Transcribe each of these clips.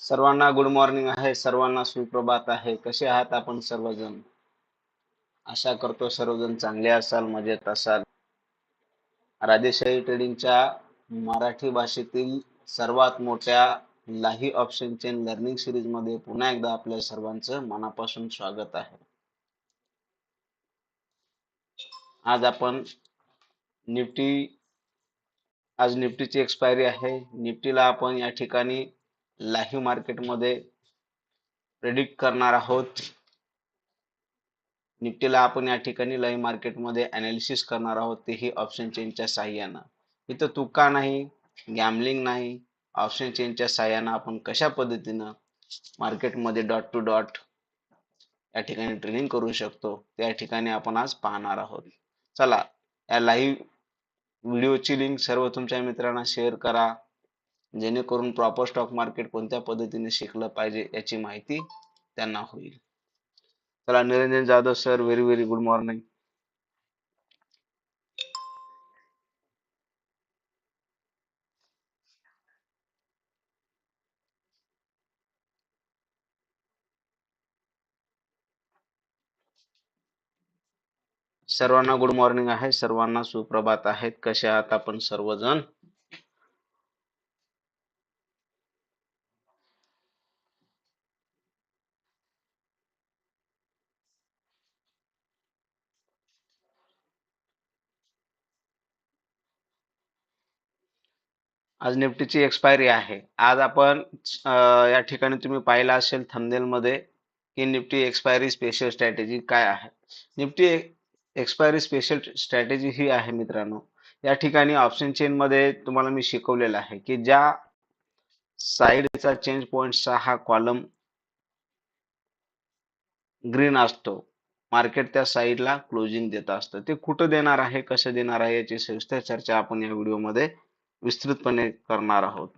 सर्वांना good morning आहे सर्वांना सुप्रभात आहे. कसे आहात आपण सर्वजण? आशा करतो सर्वजण चांगले असाल मजेत असाल. राजेशाही ट्रेडिंगच्या मराठी भाषेतील सर्वात मोठ्या लाही ऑप्शन चेन लर्निंग सिरीजमध्ये पुन्हा एकदा आपल्या सर्वांचं मनापासून स्वागत आहे. आज आपण निफ्टी आज निफ्टीची एक्सपायरी आहे. निफ्टीला आपण या ठिकाणी लाईव्ह मार्केटमध्ये प्रेडिक्ट करणार आहोत. निफ्टीला आपण या ठिकाणी लाईव्ह मार्केटमध्ये अनालिसिस करणार आहोत. तेही ऑप्शन चेनच्या साह्यानं. इथं तुका नाही गॅमलिंग नाही. ऑप्शन चेनच्या साह्यानं आपण कशा पद्धतीनं मार्केटमध्ये डॉट टू डॉट या ठिकाणी ट्रेनिंग करू शकतो त्या ठिकाणी आपण आज पाहणार आहोत. चला या लाईव्ह व्हिडिओची लिंक सर्व तुमच्या मित्रांना शेअर करा. जेणेकरून प्रॉपर स्टॉक मार्केट कोणत्या पद्धतीने शिकलं पाहिजे याची माहिती त्यांना होईल. चला Niranjan Jadhav sir very very good morning सर्वांना गुड मॉर्निंग आहे. सर्वांना सुप्रभात आहेत कसे आहात आपण सर्वजण? आज निफ्टीची एक्सपायरी आहे. आज आपण या ठिकाणी तुम्ही पाहिला असेल थंबनेलमध्ये की निफ्टी एक्सपायरी स्पेशल स्ट्रॅटेजी काय आहे. निफ्टी एक्सपायरी स्पेशल स्ट्रॅटेजी ही आहे मित्रांनो. या ठिकाणी ऑप्शन चेनमध्ये तुम्हाला मी शिकवलेलं आहे की ज्या साईडचा चेंज पॉईंटचा हा कॉलम ग्रीन असतो मार्केट त्या साईडला क्लोजिंग देत असतं. ते कुठं देणार आहे कसं देणार आहे याची सविस्तर चर्चा आपण या व्हिडिओमध्ये विस्तृतपणे करणार आहोत.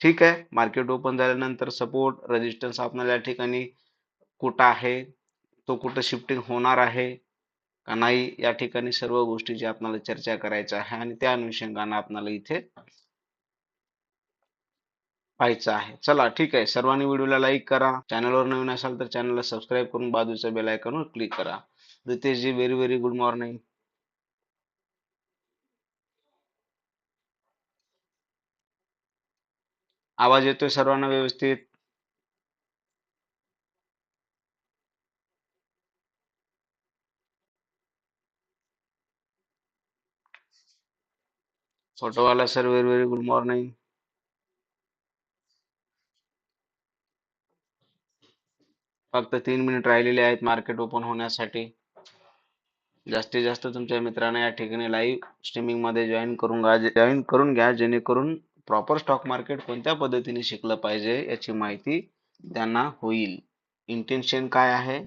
ठीक आहे? मार्केट ओपन झाल्यानंतर सपोर्ट रेजिस्टन्स आपल्याला या ठिकाणी कुठं आहे? तो कुठं शिफ्टिंग होणार आहे? का नाही? या ठिकाणी सर्व गोष्टीची आपल्याला चर्चा करायची आहे आणि त्या अनुषंगाने आपल्याला इथे पाहायचं आहे. चला ठीक आहे. सर्वांनी व्हिडिओला लाईक करा. चॅनलवर नवीन असाल तर चॅनलला सबस्क्राईब करून बाजूच्या बेल आयकॉनवर क्लिक करा. Riteshji very very good morning आवाज येतोय सर्वांना व्यवस्थित? फोटोवाला sir very very good morning. फक्त तीन मिनिट राहिलेले आहेत मार्केट ओपन होण्यासाठी. जास्तीत जास्त तुमच्या मित्रांना या ठिकाणी लाईव्ह स्ट्रीमिंगमध्ये जॉईन करून जॉईन करून घ्या जेणेकरून प्रॉपर स्टॉक मार्केट कोणत्या पद्धतीने शिकलं पाहिजे याची माहिती त्यांना होईल. इंटेन्शन काय आहे?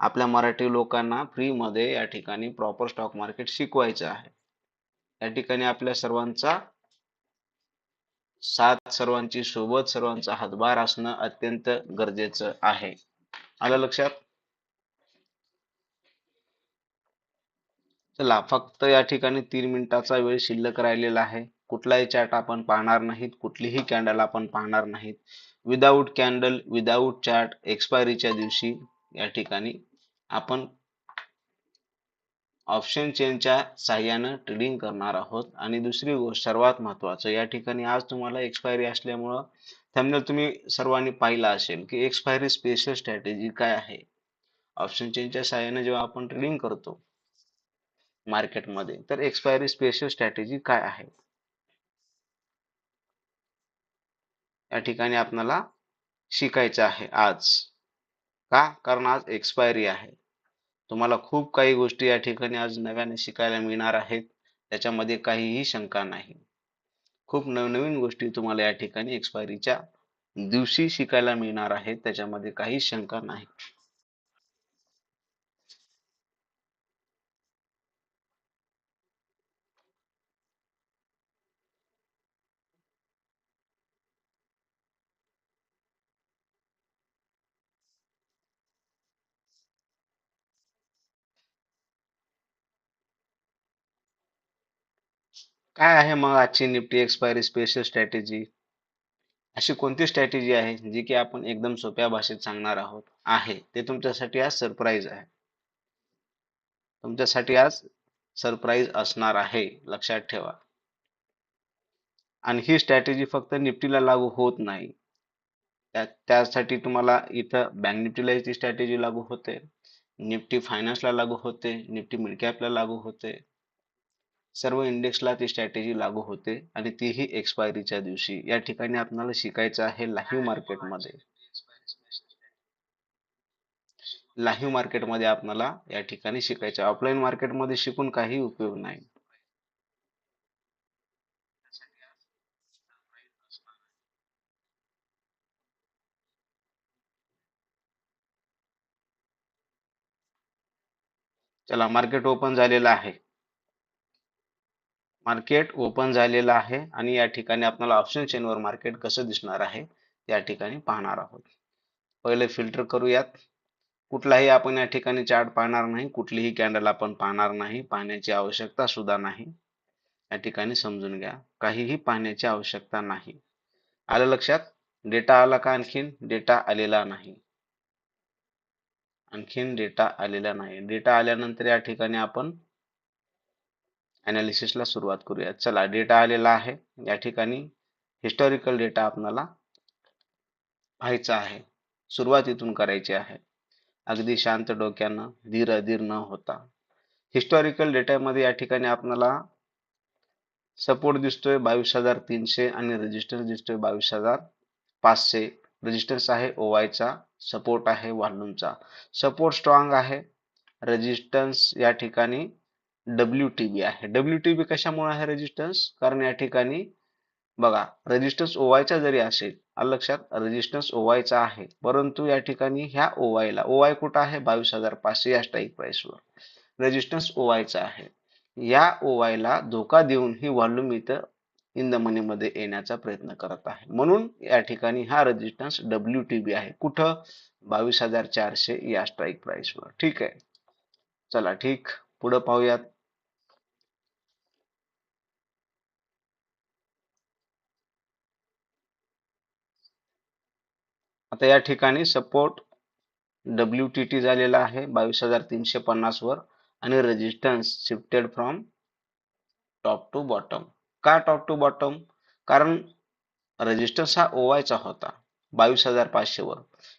आपल्या मराठी लोकांना फ्री मध्ये या ठिकाणी प्रॉपर स्टॉक मार्केट शिकवायचं आहे. या ठिकाणी आपल्या सर्वांचा साथ सर्वांची सोबत सर्वांचा हातभार असणं अत्यंत गरजेचं आहे. आलं लक्षात? चला फक्त या ठिकाणी तीन मिनिटाचा वेळ शिल्लक राहिलेला आहे. कुठलाही चार्ट आपण पाहणार नाहीत कुठलीही कॅन्डल आपण पाहणार नाहीत. विदाऊट कॅन्डल विदाऊट चार्ट एक्सपायरीच्या दिवशी या ठिकाणी आपण ऑप्शन चेनच्या साह्यानं ट्रेडिंग करणार आहोत. आणि दुसरी गोष्ट सर्वात महत्वाचं या ठिकाणी आज तुम्हाला एक्सपायरी असल्यामुळं थंबनेल तुम्ही सर्वांनी पाहिला असेल की एक्सपायरी स्पेशल स्ट्रॅटेजी काय आहे. ऑप्शन चेनच्या साह्यानं जेव्हा आपण ट्रेडिंग करतो मार्केटमध्ये तर एक्सपायरी स्पेशल स्ट्रॅटेजी काय आहे? या ठिकाणी आपल्याला शिकायचं आहे आज. का? कारण आज एक्सपायरी आहे. तुम्हाला खूप काही गोष्टी या ठिकाणी आज नव्याने शिकायला मिळणार आहेत. त्याच्यामध्ये काहीही शंका नाही. खूप नवनवीन गोष्टी तुम्हाला या ठिकाणी एक्सपायरीच्या दिवशी शिकायला मिळणार आहेत. त्याच्यामध्ये काही शंका नाही. काय आहे मग आजची निफ्टी एक्सपायरी स्पेशल स्ट्रॅटेजी अशी कोणती स्ट्रॅटेजी आहे जी की आपण एकदम सोप्या भाषेत सांगणार आहोत? आहे. ते तुमच्यासाठी आज सरप्राईज आहे. तुमच्यासाठी आज सरप्राईज असणार आहे. लक्षात ठेवा. आणि ही स्ट्रॅटेजी फक्त निफ्टीला लागू होत नाही. त्यासाठी तुम्हाला इथं बँक निफ्टीलाही ती स्ट्रॅटेजी लागू होते. निफ्टी फायनान्सला लागू होते. निफ्टी मिडकॅपला लागू होते. सर्व इंडेक्सला ती स्ट्रॅटेजी लागू होते आणि तीही एक्सपायरीच्या दिवशी. या ठिकाणी आपल्याला शिकायचं आहे लाईव्ह मार्केटमध्ये लाईव्ह मार्केटमध्ये आपल्याला या ठिकाणी शिकायचं ऑफलाईन मार्केटमध्ये शिकून काही उपयोग नाही. चला मार्केट ओपन झालेलं आहे. मार्केट ओपन झालेलं आहे आणि या ठिकाणी आपल्याला ऑप्शन चेनवर मार्केट कसं दिसणार आहे या ठिकाणी पाहणार आहोत. पहिले फिल्टर करूयात. कुठलाही आपण या ठिकाणी चार्ट पाहणार नाही कुठलीही कॅन्डल आपण पाहणार नाही पाहण्याची आवश्यकता सुद्धा नाही. या ठिकाणी समजून घ्या काहीही पाहण्याची आवश्यकता नाही. आलं लक्षात? डेटा आला का आणखीन? डेटा आलेला नाही. आणखीन डेटा आलेला नाही. डेटा आल्यानंतर या ठिकाणी आपण ला सुरुवात करूया. चला डेटा आलेला आहे. या ठिकाणी हिस्टॉरिकल डेटा आपल्याला पाहायचा आहे. सुरुवात इथून करायची आहे. अगदी शांत डोक्यानं धीर अधीर न होता. हिस्टॉरिकल डेटामध्ये या ठिकाणी आपणाला सपोर्ट दिसतोय बावीस हजार तीनशे आणि रजिस्टन्स दिसतोय बावीस हजार पाचशे. रजिस्टन्स आहे ओवायचा सपोर्ट आहे वाल्लूमचा सपोर्ट स्ट्रॉंग आहे. रेजिस्टन्स या ठिकाणी डब्ल्यू टी बी आहे. डब्ल्यू टी बी कशामुळे आहे रेजिस्टन्स कारण या ठिकाणी बघा रेजिस्टन्स ओवायचा जरी असेल लक्षात? रेजिस्टन्स ओवायचा आहे. परंतु या ठिकाणी ह्या ओवायला ओवाय कुठं आहे? बावीस हजार पाचशे या स्ट्राईक प्राइसवर रेजिस्टन्स ओवायचा आहे. या ओवायला धोका देऊन ही व्हॉल्यूम इथं इन द मनीमध्ये येण्याचा प्रयत्न करत आहे. म्हणून या ठिकाणी हा रेजिस्टन्स डब्ल्यू टी बी आहे. कुठं? बावीस हजार चारशे या स्ट्राईक प्राइसवर ठीक आहे. चला ठीक. पुढं पाहूयात. आता या ठिकाणी सपोर्ट डब्ल्यू टी टी झालेला आहे बावीस हजार तीनशे पन्नास वर आणि resistance shifted from top to bottom का टॉप टू बॉटम कारण रेजिस्टन्स हा ओवायचा होता. बावीस हजार पाचशे वर.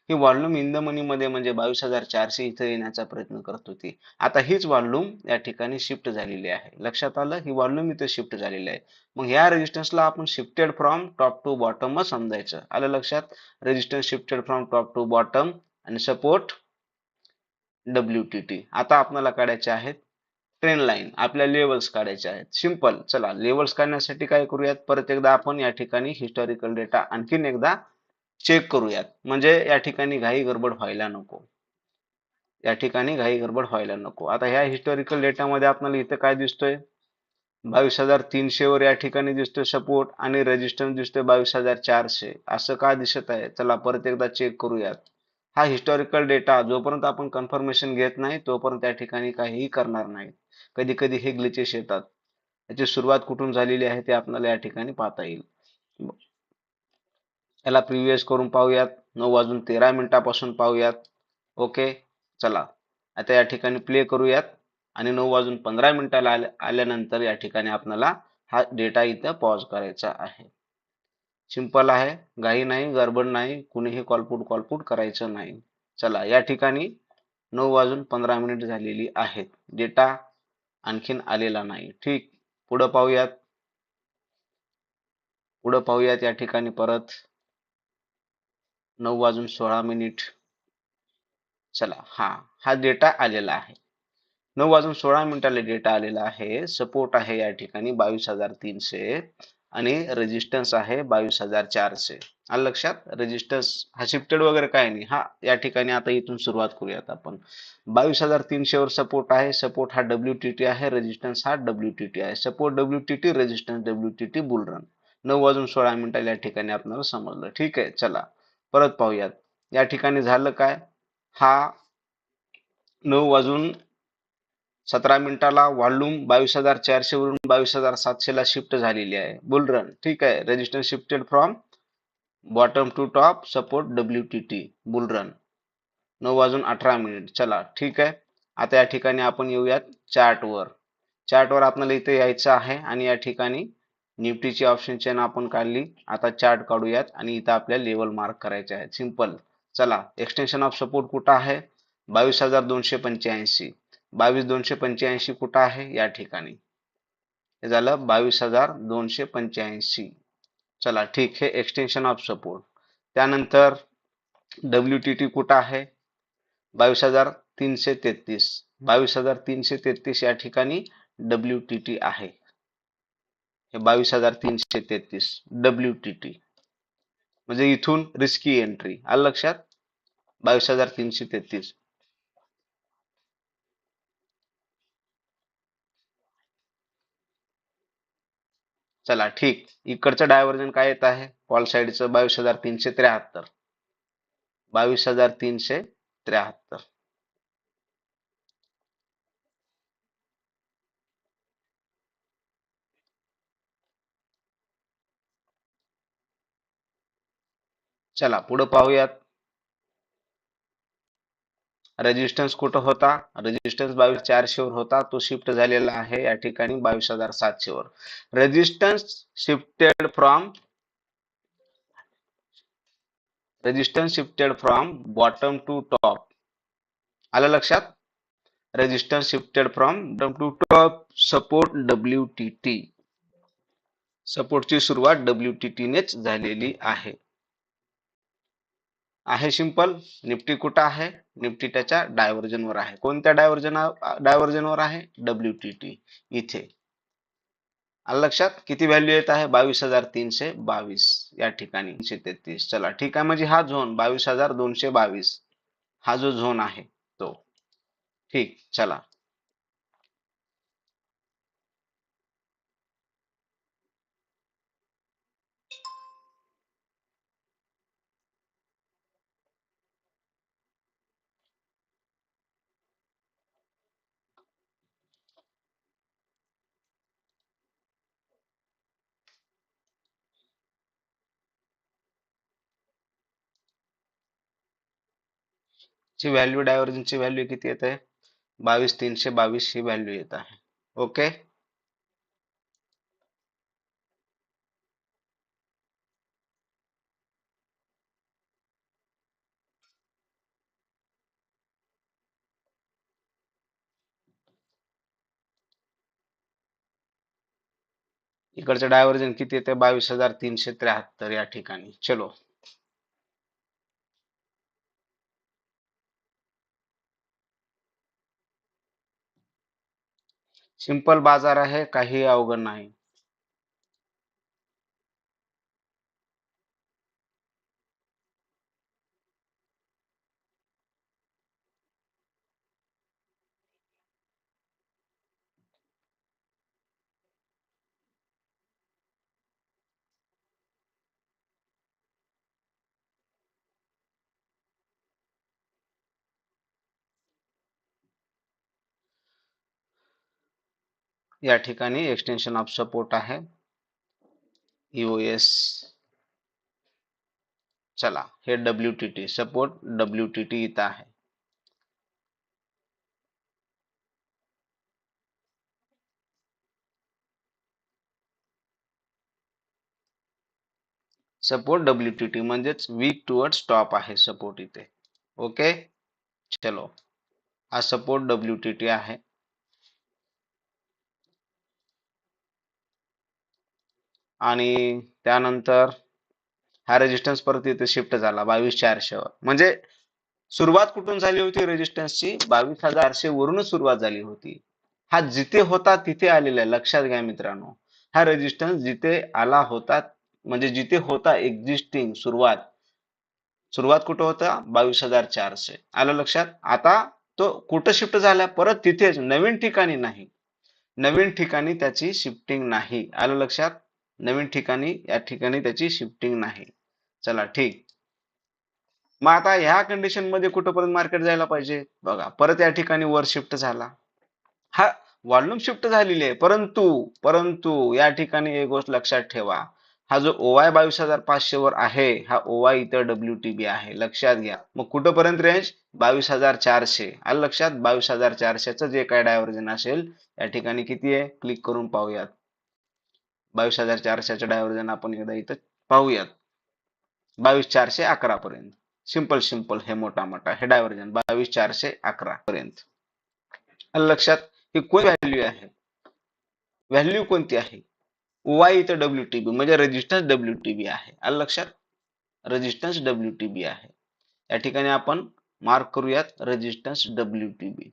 ही वॉल्यूम इन द मध्ये म्हणजे बावीस हजार चारशे इथं येण्याचा प्रयत्न करत होती. आता हीच वॉल्यूम या ठिकाणी शिफ्ट झालेली आहे. लक्षात आलं? ही वॉल्यूम इथे शिफ्ट झालेली आहे. मग ह्या रेजिस्टन्सला आपण shifted from top to bottom समजायचं. आलं लक्षात? Resistance shifted from top to bottom आणि सपोर्ट डब्ल्यू टी टी आता आपल्याला काढायचे आहेत ट्रेन लाईन. आपल्या लेवल्स काढायचे आहेत. सिंपल. चला लेवल्स काढण्यासाठी काय करूयात? परत एकदा आपण या ठिकाणी हिस्टॉरिकल डेटा आणखीन एकदा चेक करूयात. म्हणजे या ठिकाणी घाई गडबड व्हायला नको. या ठिकाणी घाई गडबड व्हायला नको. आता ह्या हिस्टॉरिकल डेटामध्ये आपल्याला इथं काय दिसतोय? बावीस हजार तीनशे वर या ठिकाणी दिसतोय सपोर्ट आणि रेजिस्टन्स दिसतोय बावीस हजार चारशे. असं का दिसत आहे? चला परत एकदा चेक करूयात. हा हिस्टॉरिकल डेटा जोपर्यंत आपण कन्फर्मेशन घेत नाही तोपर्यंत त्या ठिकाणी काहीही करणार नाही कधी कधी हे ग्लिचेस येतात. याची सुरुवात कुठून झालेली आहे ते आपल्याला या ठिकाणी पाहता येईल. याला प्रिव्हियस करून पाहूयात. नऊ वाजून तेरा मिनिटापासून पाहूयात. ओके चला. आता या ठिकाणी प्ले करूयात. आणि नऊ वाजून पंधरा मिनिटाला आल्यानंतर या ठिकाणी आपल्याला हा डेटा इथं पॉज करायचा आहे. सिंपल आहे. घाई नाही गडबड नाही. कुणीही कॉलपूट कॉलपूट करायचं नाही. चला या ठिकाणी नऊ वाजून पंधरा मिनिट झालेली आहेत. डेटा आणखीन आलेला नाही. ठीक. पुढं पाहूयात. पुढं पाहूयात या ठिकाणी परत. नऊ वाजून सोळा मिनिट. चला हा हा डेटा आलेला आहे. नऊ वाजून सोळा मिनिटाला डेटा आलेला आहे. सपोर्ट आहे या ठिकाणी बावीस हजार तीनशे. आणि रेजिस्टन्स आहे बावीस हजार चारशे. आलं लक्षात रेजिस्टन्स हा शिफ्टेड वगैरे काय नाही. हा या ठिकाणी आता इथून सुरुवात करूयात आपण. बावीस हजार तीनशे वर सपोर्ट आहे. सपोर्ट हा डब्ल्यू टी टी आहे. रेजिस्टन्स हा डब्ल्यू टी टी आहे. Support W T T resistance W T T bull run नऊ वाजून सोळा मिनिटाला या ठिकाणी आपल्याला समजलं. ठीक आहे चला. परत पाहूयात. या ठिकाणी झालं काय? हा नऊ वाजून सतरा मिनिटाला वॉल्यूम बावीस हजार चारशे वरून बावीस हजार सातशेला शिफ्ट झालेली आहे. Bull run. ठीक आहे. Resistance shifted from bottom to top support W T T bull run नऊ वाजून अठरा मिनिट. चला. ठीक आहे. आता या ठिकाणी आपण येऊयात. चार्टवर. चार्टवर आपल्याला इथे यायचं आहे आणि या ठिकाणी निफ्टीची ऑप्शन चेन आपण काढली. आता चार्ट काढूयात आणि इथं आपल्याला लेवल मार्क करायचे आहे सिंपल चला एक्सटेन्शन ऑफ सपोर्ट कुठं आहे? बावीस हजार दोनशे पंच्याऐंशी. बावीस दोनशे पंच्याऐंशी कुठं आहे? या ठिकाणी. हे झालं बावीस हजार दोनशे पंच्याऐंशी. चला ठीक हे एक्सटेन्शन ऑफ सपोर्ट त्यानंतर डब्ल्यू टी टी कुठं आहे? बावीस हजार तीनशे तेहतीस. बावीस हजार तीनशे तेहतीस या ठिकाणी डब्ल्यू टी टी आहे. हे बावीस हजार तीनशे तेहतीस डब्ल्यू टी टी म्हणजे इथून रिस्की एंट्री आलं लक्षात? बावीस हजार तीनशे तेहतीस. चला ठीक. इकडचं डायव्हर्जन काय येत आहे? कॉल साईडचं बावीस हजार तीनशे त्र्याहत्तर. बावीस हजार तीनशे त्र्याहत्तर. चला पुढे पाहूयात. रेजिस्टन्स कुठं होता? रेजिस्टन्स बावीस चारशे वर होता. तो शिफ्ट झालेला आहे या ठिकाणी बावीस हजार सातशे वर. Resistance shifted from resistance shifted from bottom to top आलं लक्षात? Resistance shifted from bottom to top support W T T सपोर्टची सुरुवात डब्ल्यू टी टीनेच झालेली आहे. आहे सिंपल. निफ्टी कुठं आहे? निफ्टी त्याच्या डायव्हर्जनवर आहे. कोणत्या डायव्हर्जन डायव्हर्जनवर आहे? डब्ल्यू टी टी इथे. लक्षात? किती व्हॅल्यू येत आहे? बावीस हजार तीनशे बावीस. या ठिकाणी तीनशे तेहतीस. चला ठीक आहे. म्हणजे हा झोन बावीस हजार दोनशे बावीस. हा जो झोन आहे तो. ठीक चला. ची व्हॅल्यू डायव्हर्जनची व्हॅल्यू किती येत? आहे बावीस तीनशे बावीस ही व्हॅल्यू येत आहे. ओके इकडचं डायव्हर्जन किती बावीस हज़ार तीनशे त्र्याहत्तर या ठिकाणी. चलो. सिंपल बाजार आहे काही अवघड नाही. या ठिकाणी एक्सटेन्शन ऑफ़ सपोर्ट आहे. ईओएस चला, हे W T T support W T T इथं आहे. सपोर्ट डब्ल्यू टी टी म्हणजेच वीक टुवर्ड स्टॉप आहे सपोर्ट इथे. ओके चलो, हा सपोर्ट डब्ल्यू टी टी आहे. आणि त्यानंतर हा रेजिस्टन्स परत इथे शिफ्ट झाला बावीस चारशे वर म्हणजे सुरुवात कुठून झाली होती रेजिस्टन्सची बावीस हजारशे वरूनच सुरुवात झाली होती. हा जिथे होता तिथे आलेला आहे लक्षात घ्या मित्रांनो. हा रेजिस्टन्स जिथे आला होता म्हणजे जिथे होता एक्झिस्टिंग सुरुवात सुरुवात कुठं होता? बावीस हजार चारशे आलं लक्षात? आता तो कुठं शिफ्ट झाला? परत तिथेच नवीन ठिकाणी नाही. नवीन ठिकाणी त्याची शिफ्टिंग नाही. आलं लक्षात? नवीन ठिकाणी या ठिकाणी त्याची शिफ्टिंग नाही. चला ठीक. मग आता ह्या कंडिशनमध्ये कुठंपर्यंत मार्केट जायला पाहिजे? बघा परत या ठिकाणी वर शिफ्ट झाला. हा वॉल्यूम शिफ्ट झालेली आहे. परंतु परंतु या ठिकाणी एक गोष्ट लक्षात ठेवा. हा जो ओवाय बावीस हजार पाचशे वर आहे हा ओवाय इतर डब्ल्यू टी बी आहे. लक्षात घ्या. मग कुठंपर्यंत रेंज बावीस हजार चारशे. आलं लक्षात? बावीस हजार चारशेचं जे काय डायव्हर्जन असेल या ठिकाणी किती आहे? क्लिक करून पाहूयात. बावीस हजार चारशेचं डायव्हर्जन आपण एकदा इथं पाहूयात. बावीस चारशे अकरा पर्यंत. सिंपल सिंपल हे मोठा मोठा हे डायव्हर्जन बावीस चारशे अकरा पर्यंत. लक्षात ही कोण व्हॅल्यू आहे? व्हॅल्यू कोणती आहे? वाय इथं डब्ल्यू टी बी म्हणजे रेजिस्टन्स डब्ल्यू टी बी आहे. आलं लक्षात रेजिस्टन्स डब्ल्यू टी बी आहे. या ठिकाणी आपण मार्क करूयात रेजिस्टन्स डब्ल्यू टी बी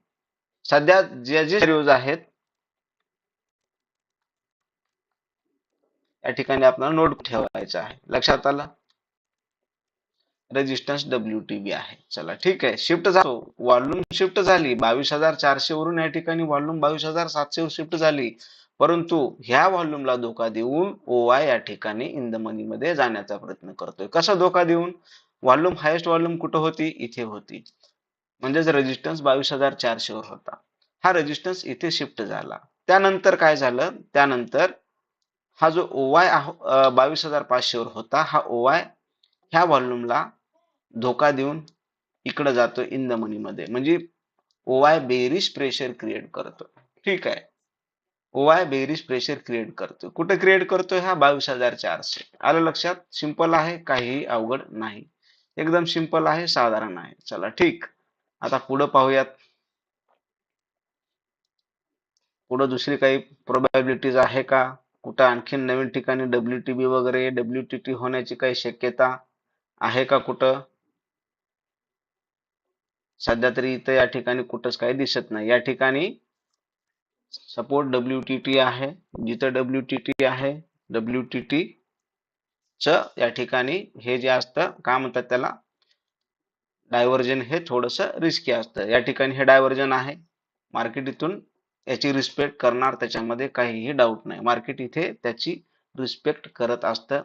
सध्या जे जे आहेत या ठिकाणी आपल्याला नोट ठेवायचा आहे. लक्षात आला? रेजिस्टन्स डब्ल्यू टी बी आहे. चला ठीक आहे. शिफ्ट झालो वॉल्यूम शिफ्ट झाली. बावीस हजार चारशे वरून या ठिकाणी वॉल्यूम बावीस हजार सातशे वर शिफ्ट झाली. परंतु ह्या व्हॉल्यूमला धोका देऊन ओवाय या ठिकाणी इन द मनी मध्ये जाण्याचा प्रयत्न करतोय. कसा धोका देऊन? व्हॉल्यूम हायेस्ट व्हॉल्यूम कुठं होती? इथे होती. म्हणजेच रेजिस्टन्स बावीस हजार चारशे वर होता. हा रेजिस्टन्स इथे शिफ्ट झाला. त्यानंतर काय झालं? त्यानंतर हा जो ओवाय बावीस हजार पाचशेवर होता हा ओवाय ह्या व्हॉल्यूमला धोका देऊन इकडे जातो इन द मनीमध्ये म्हणजे ओवाय बेरिश प्रेशर क्रिएट करतो. ठीक आहे? ओवाय बेरिश प्रेशर क्रिएट करतो. कुठे क्रिएट करतोय हा? बावीस हजार चारशे. आलं लक्षात? सिंपल आहे काहीही अवघड नाही. एकदम सिंपल आहे साधारण आहे. चला ठीक. आता पुढे पाहूयात. पुढे दुसरी काही प्रोबॅबिलिटीज आहे का? कुठं आणखीन नवीन ठिकाणी डब्ल्यू टी बी वगैरे डब्ल्यू टी टी होण्याची काही शक्यता आहे का कुठं? सध्या तरी इथं या ठिकाणी कुठंच काही दिसत नाही. या ठिकाणी सपोर्ट डब्ल्यू टी टी आहे. जिथं डब्ल्यू टी टी आहे डब्ल्यू टी टी च या ठिकाणी हे जे असतं काय म्हणतात त्याला? डायव्हर्जन हे थोडस रिस्की असतं. या ठिकाणी हे डायव्हर्जन आहे. मार्केट इथून याची रिस्पेक्ट करणार त्याच्यामध्ये काहीही डाऊट नाही. मार्केट इथे त्याची रिस्पेक्ट करत असतं.